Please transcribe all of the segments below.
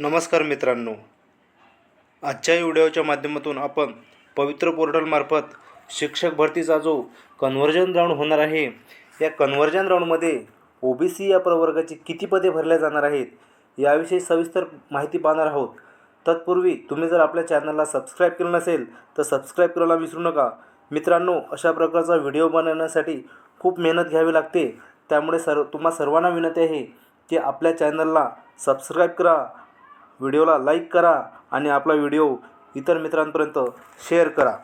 नमस्कार मित्रांनो. आजच्या व्हिडिओच्या माध्यमातून आपण पवित्र पोर्टलमार्फत शिक्षक भरतीचा जो कन्व्हर्जन राऊंड होणार आहे या कन्व्हर्जन राऊंडमध्ये ओ बी सी या प्रवर्गाची किती पदे भरल्या जाणार आहेत याविषयी सविस्तर माहिती पाहणार आहोत. तत्पूर्वी तुम्ही जर आपल्या चॅनलला सबस्क्राईब केलं नसेल तर सबस्क्राईब करायला विसरू नका. मित्रांनो अशा प्रकारचा व्हिडिओ बनवण्यासाठी खूप मेहनत घ्यावी लागते. त्यामुळे सर्व तुम्हा सर्वांना विनंती आहे की आपल्या चॅनलला सबस्क्राईब करा व्हिडिओला लाईक करा आणि आपला व्हिडिओ इतर मित्रांपर्यंत शेअर करा.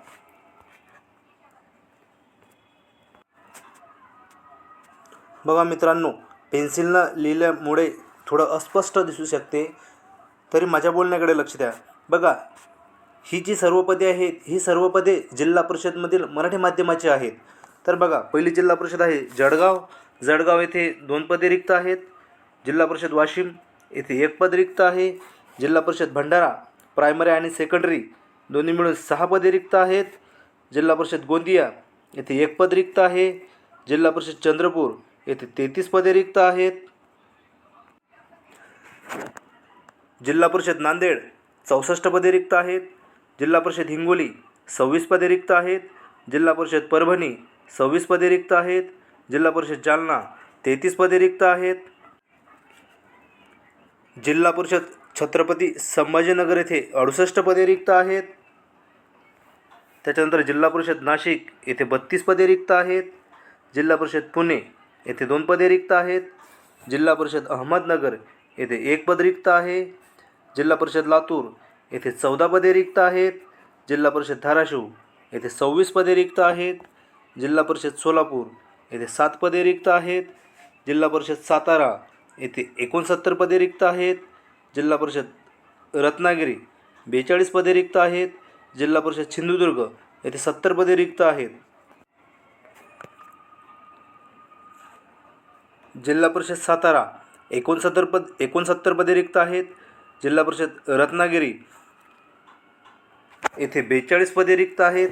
बघा मित्रांनो पेन्सिलनं लिहिल्यामुळे थोडं अस्पष्ट दिसू शकते. तरी माझ्या बोलण्याकडे लक्ष द्या. बघा ही जी सर्व पदे आहेत ही सर्व पदे जिल्हा परिषदमधील मराठी माध्यमाची आहेत. तर बघा पहिली जिल्हा परिषद आहे जळगाव. जळगाव येथे दोन पदे रिक्त आहेत. जिल्हा परिषद वाशिम येथे एक पद रिक्त आहे. जिल्हा परिषद भंडारा प्रायमरी आणि सेकंडरी दोन्ही मिळून सहा पदे रिक्त आहेत. जिल्हा परिषद गोंदिया येथे एक पद रिक्त आहे. जिल्हा परिषद चंद्रपूर येथे तेहतीस पदे रिक्त आहेत. जिल्हा परिषद नांदेड चौसष्ट पदे रिक्त आहेत. जिल्हा परिषद हिंगोली सव्वीस पदे रिक्त आहेत. जिल्हा परिषद परभणी सव्वीस पदे रिक्त आहेत. जिल्हा परिषद जालना तेहतीस पदे रिक्त आहेत. जिल्हा परिषद छत्रपती संभाजीनगर येथे अडुसष्ट पदे रिक्त आहेत. त्याच्यानंतर जिल्हा परिषद नाशिक येथे बत्तीस पदे रिक्त आहेत. जिल्हा परिषद पुणे येथे दोन पदे रिक्त आहेत. जिल्हा परिषद अहमदनगर येथे एक पद रिक्त आहे. जिल्हा परिषद लातूर येथे चौदा पदे रिक्त आहेत. जिल्हा परिषद धाराशिव येथे सव्वीस पदे रिक्त आहेत. जिल्हा परिषद सोलापूर येथे सात पदे रिक्त आहेत. जिल्हा परिषद सातारा येथे एकोणसत्तर पदे रिक्त आहेत. जिल्हा परिषद रत्नागिरी. बेचाळीस पदे रिक्त आहेत. जिल्हा परिषद सिंधुदुर्ग येथे सत्तर पदे रिक्त आहेत. जिल्हा परिषद सातारा एकोणसत्तर पद एकोणसत्तर पदे रिक्त आहेत. जिल्हा परिषद रत्नागिरी येथे बेचाळीस पदे रिक्त आहेत.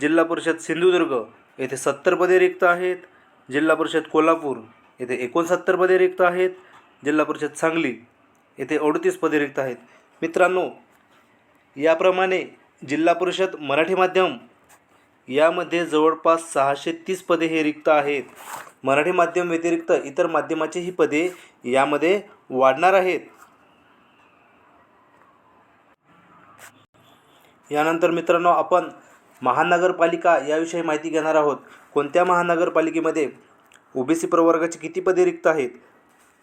जिल्हा परिषद सिंधुदुर्ग येथे सत्तर पदे रिक्त आहेत. जिल्हा परिषद कोल्हापूर येथे एकोणसत्तर पदे रिक्त आहेत. जिल्हा परिषद सांगली येथे अडतीस पदे रिक्त आहेत. मित्रांनो याप्रमाणे जिल्हा परिषद मराठी माध्यम यामध्ये जवळपास सहाशे तीस पदे हे रिक्त आहेत. मराठी माध्यम व्यतिरिक्त इतर माध्यमाची ही पदे यामध्ये वाढणार आहेत. यानंतर मित्रांनो आपण महानगरपालिका याविषयी माहिती घेणार आहोत. कोणत्या महानगरपालिकेमध्ये ओ बी सी प्रवर्गाची किती पदे रिक्त आहेत?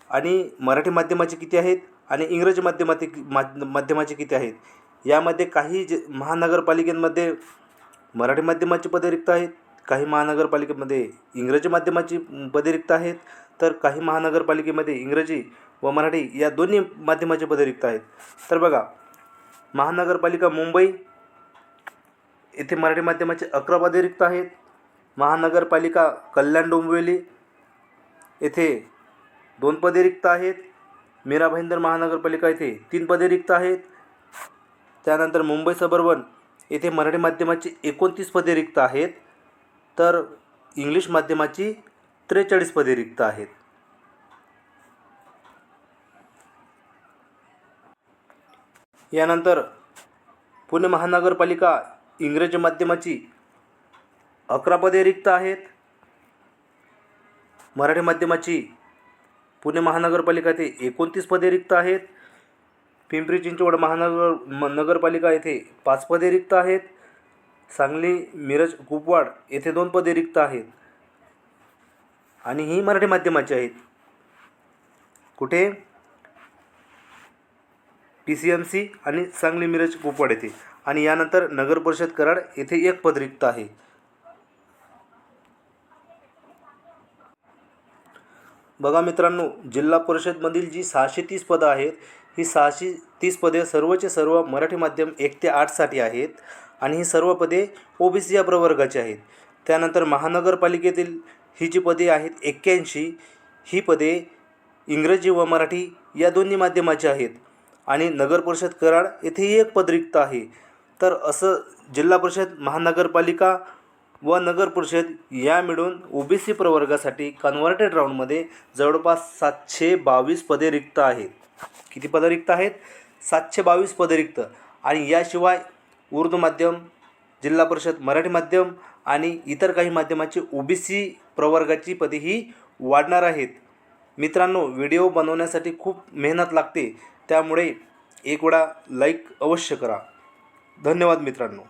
आणि मराठी माध्यमाची किती आहेत? आणि इंग्रजी माध्यमाती माध्यमाचे किती आहेत? यामध्ये काही जे महानगरपालिकेमध्ये मराठी माध्यमाची पदे रिक्त आहेत काही महानगरपालिकेमध्ये इंग्रजी माध्यमाची पदे रिक्त आहेत तर काही महानगरपालिकेमध्ये इंग्रजी व मराठी या दोन्ही माध्यमाची पदे रिक्त आहेत. तर बघा महानगरपालिका मुंबई येथे मराठी माध्यमाचे अकरा पदे रिक्त आहेत. महानगरपालिका कल्याण डोंबिवली येथे दोन पदे रिक्त आहेत. मीरा भाईंदर महानगरपालिका येथे तीन पदे रिक्त आहेत. त्यानंतर मुंबई सबर्बन येथे मराठी माध्यमाची एकोणतीस पदे रिक्त आहेत. तर इंग्लिश माध्यमाची त्रेचाळीस पदे रिक्त आहेत. यानंतर पुणे महानगरपालिका इंग्रजी माध्यमाची अकरा पदे रिक्त आहेत. मराठी माध्यमाची पुणे महानगरपालिका येथे एकोणतीस पदे रिक्त आहेत. पिंपरी चिंचवड महानगर म नगरपालिका येथे पाच पदे रिक्त आहेत. सांगली मिरज कुपवाड येथे दोन पदे रिक्त आहेत. आणि ही मराठी माध्यमाची आहेत. कुठे? पी सी एम सी आणि सांगली मिरज कुपवाड येथे. आणि यानंतर नगर परिषद कराड येथे एक पद रिक्त आहे. बघा मित्रांनो जिल्हा परिषदमधील जी सहाशे तीस पदं आहेत ही सहाशे तीस पदे सर्वचे सर्व मराठी माध्यम एक ते आठसाठी आहेत आणि ही सर्व पदे ओ बी सी या प्रवर्गाची आहेत. त्यानंतर महानगरपालिकेतील ही जी पदे आहेत एक्क्याऐंशी ही पदे इंग्रजी व मराठी या दोन्ही माध्यमाची आहेत. आणि नगर परिषद कराड येथेही एक पद रिक्त आहे. तर असं जिल्हा परिषद महानगरपालिका व नगर परिषद या मिळून ओ बी सी प्रवर्गासाठी कन्व्हर्टेड राऊंडमध्ये जवळपास सातशे बावीस पदे रिक्त आहेत. किती पदं रिक्त आहेत? सातशे बावीस पदे रिक्त. आणि याशिवाय उर्दू माध्यम जिल्हा परिषद मराठी माध्यम आणि इतर काही माध्यमाची ओ बी सी प्रवर्गाची पदेही वाढणार आहेत. मित्रांनो व्हिडिओ बनवण्यासाठी खूप मेहनत लागते. त्यामुळे एक वेळा लाईक अवश्य करा. धन्यवाद मित्रांनो.